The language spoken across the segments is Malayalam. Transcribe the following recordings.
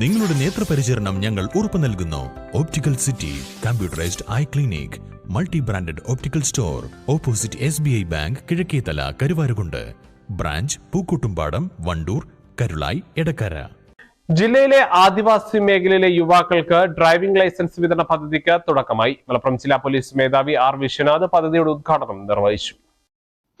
നിങ്ങളുടെ നേത്രപരിചരണം ഞങ്ങൾ ഉറപ്പു നൽകുന്നു. Optical city computerised eye clinic multi branded optical store opposite S B I bank Kizhakkethala Karuvarakund. Branch Pookkottumpadam Wandoor Karulai Edakkara ജില്ലയിലെ ആദിവാസി മേഖലയിലെ യുവാക്കൾക്ക് ഡ്രൈവിംഗ് ലൈസൻസ് വിതരണ പദ്ധതിക്ക് തുടക്കമായി. മലപ്പുറം ജില്ലാ പോലീസ് മേധാവി ആർ വിശ്വനാഥ് പദ്ധതിയുടെ ഉദ്ഘാടനം നിർവഹിച്ചു.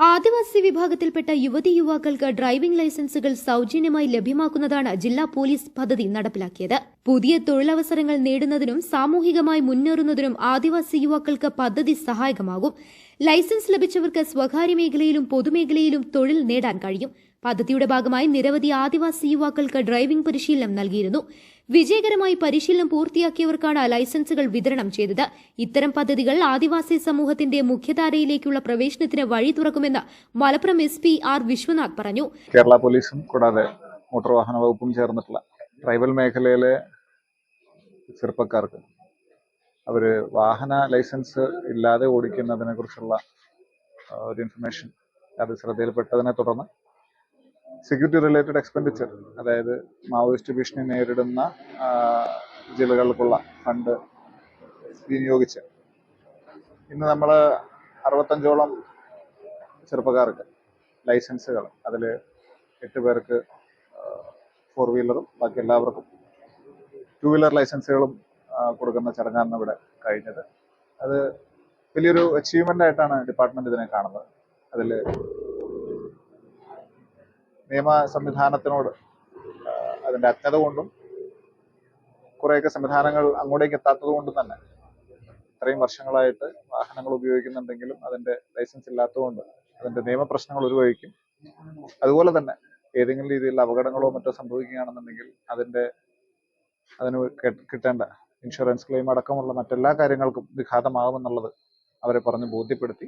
ആദിവാസി വിഭാഗത്തിൽപ്പെട്ട യുവതി യുവാക്കൾക്ക് ഡ്രൈവിംഗ് ലൈസൻസുകൾ സൗജന്യമായി ലഭ്യമാക്കുന്നതാണ് ജില്ലാ പോലീസ് പദ്ധതി നടപ്പിലാക്കിയത്. പുതിയ തൊഴിലവസരങ്ങൾ നേടുന്നതിനും സാമൂഹികമായി മുന്നേറുന്നതിനും ആദിവാസി യുവാക്കൾക്ക് പദ്ധതി സഹായകമാകും. ലൈസൻസ് ലഭിച്ചവർക്ക് സ്വകാര്യ മേഖലയിലും പൊതുമേഖലയിലും തൊഴിൽ നേടാൻ കഴിയും. പദ്ധതിയുടെ ഭാഗമായി നിരവധി ആദിവാസി യുവാക്കൾക്ക് ഡ്രൈവിംഗ് പരിശീലനം നൽകിയിരുന്നു. വിജയകരമായി പരിശീലനം പൂർത്തിയാക്കിയവർക്കാണ് ലൈസൻസുകൾ വിതരണം ചെയ്തത്. ഇത്തരം പദ്ധതികൾ ആദിവാസി സമൂഹത്തിന്റെ മുഖ്യധാരയിലേക്കുള്ള പ്രവേശനത്തിന് വഴി തുറക്കുമെന്ന് Malappuram S P R Viswanath പറഞ്ഞു. കേരള പോലീസും കൂടാതെ മോട്ടോർ വാഹന വകുപ്പും ചേർന്നിട്ടുള്ള ട്രൈബൽ മേഖലയിലെ ചെറുപ്പക്കാർക്ക് അവർ വാഹന ലൈസൻസ് ഇല്ലാതെ ഓടിക്കുന്നതിനെ കുറിച്ചുള്ള ഒരു ഇൻഫർമേഷൻ അത് ശ്രദ്ധയിൽപ്പെട്ടതിനെ തുടർന്ന് സെക്യൂരിറ്റി റിലേറ്റഡ് എക്സ്പെൻഡിച്ചർ അതായത് മാവോയിസ്റ്റ് ഭീഷണി നേരിടുന്ന ജില്ലകൾക്കുള്ള ഫണ്ട് വിനിയോഗിച്ച്. ഇന്ന് നമ്മൾ അറുപത്തഞ്ചോളം ചെറുപ്പക്കാർക്ക് ലൈസൻസുകൾ അതിൽ എട്ട് പേർക്ക് ഫോർ വീലറും ബാക്കി എല്ലാവർക്കും ടു വീലർ ലൈസൻസുകളും കൊടുക്കുന്ന ചടങ്ങാണ് ഇവിടെ കഴിഞ്ഞത്. അത് വലിയൊരു അച്ചീവ്മെന്റ് ആയിട്ടാണ് ഡിപ്പാർട്ട്മെന്റ് ഇതിനെ കാണുന്നത്. അതിൽ നിയമ സംവിധാനത്തിനോട് അതിന്റെ അജ്ഞത കൊണ്ടും കുറേയൊക്കെ സംവിധാനങ്ങൾ അങ്ങോട്ടേക്ക് എത്താത്തത് കൊണ്ടും തന്നെ ഇത്രയും വർഷങ്ങളായിട്ട് വാഹനങ്ങൾ ഉപയോഗിക്കുന്നുണ്ടെങ്കിലും അതിന്റെ ലൈസൻസ് ഇല്ലാത്തതുകൊണ്ട് അതിന്റെ നിയമപ്രശ്നങ്ങൾ ഒരു വഴിക്കും അതുപോലെ തന്നെ ഏതെങ്കിലും രീതിയിലുള്ള അപകടങ്ങളോ മറ്റോ സംഭവിക്കുകയാണെന്നുണ്ടെങ്കിൽ അതിന്റെ അതിന് കിട്ടേണ്ട ഇൻഷുറൻസ് ക്ലെയിം അടക്കമുള്ള മറ്റെല്ലാ കാര്യങ്ങൾക്കും വിഘാതമാകുമെന്നുള്ളത് അവരെ പറഞ്ഞ് ബോധ്യപ്പെടുത്തി.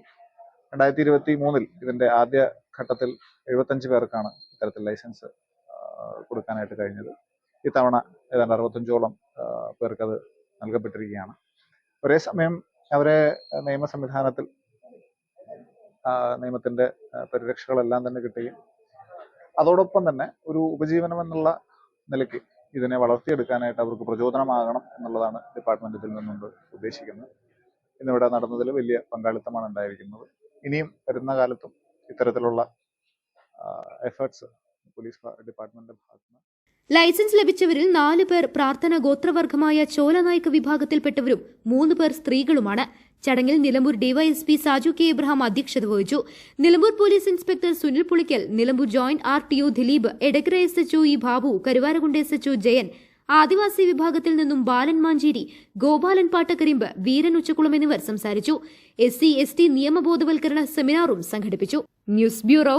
രണ്ടായിരത്തി ഇരുപത്തി മൂന്നിൽ ഇതിന്റെ ആദ്യ ഘട്ടത്തിൽ എഴുപത്തഞ്ച് പേർക്കാണ് ഇത്തരത്തിൽ ലൈസൻസ് കൊടുക്കാനായിട്ട് കഴിഞ്ഞത്. ഇത്തവണ ഏതാണ്ട് അറുപത്തഞ്ചോളം പേർക്കത് നൽകപ്പെട്ടിരിക്കുകയാണ്. ഒരേ സമയം അവരെ നിയമ സംവിധാനത്തിൽ നിയമത്തിന്റെ പരിരക്ഷകളെല്ലാം തന്നെ കിട്ടുകയും അതോടൊപ്പം തന്നെ ഒരു ഉപജീവനം എന്നുള്ള നിലയ്ക്ക് ഇതിനെ വളർത്തിയെടുക്കാനായിട്ട് അവർക്ക് പ്രചോദനമാകണം എന്നുള്ളതാണ് ഡിപ്പാർട്ട്മെന്റ് ഇതിൽ നിന്നുകൊണ്ട് ഉദ്ദേശിക്കുന്നത്. ഇന്നിവിടെ നടന്നതിൽ വലിയ പങ്കാളിത്തമാണ് ഉണ്ടായിരിക്കുന്നത്. ഇനിയും വരുന്ന കാലത്തും ഇത്തരത്തിലുള്ള എഫേർട്സ് പോലീസ് ഡിപ്പാർട്ട്മെന്റിന്റെ ഭാഗത്തുനിന്ന്. ലൈസൻസ് ലഭിച്ചവരിൽ നാല് പേർ പ്രാർത്ഥന ഗോത്രവർഗമായ ചോലനായ്ക്ക വിഭാഗത്തിൽപ്പെട്ടവരും മൂന്ന് പേർ സ്ത്രീകളുമാണ്. ചടങ്ങിൽ നിലമ്പൂർ ഡിവൈഎസ്പി സാജു കെ ഇബ്രഹാം അധ്യക്ഷത വഹിച്ചു. Nilambur police inspector Sunil Pulikkal Nilambur joint R T O Dileep Edakkara S H E Babu Karuvarakundu S H Jayan adivasi വിഭാഗത്തിൽ നിന്നും ബാലൻ മാഞ്ചേരി ഗോപാലൻ പാട്ടക്കരിമ്പ് വീരൻ ഉച്ചക്കുളം എന്നിവർ സംസാരിച്ചു. എസ് സി എസ് ടി നിയമബോധവൽക്കരണ സെമിനാറും സംഘടിപ്പിച്ചു. News bureau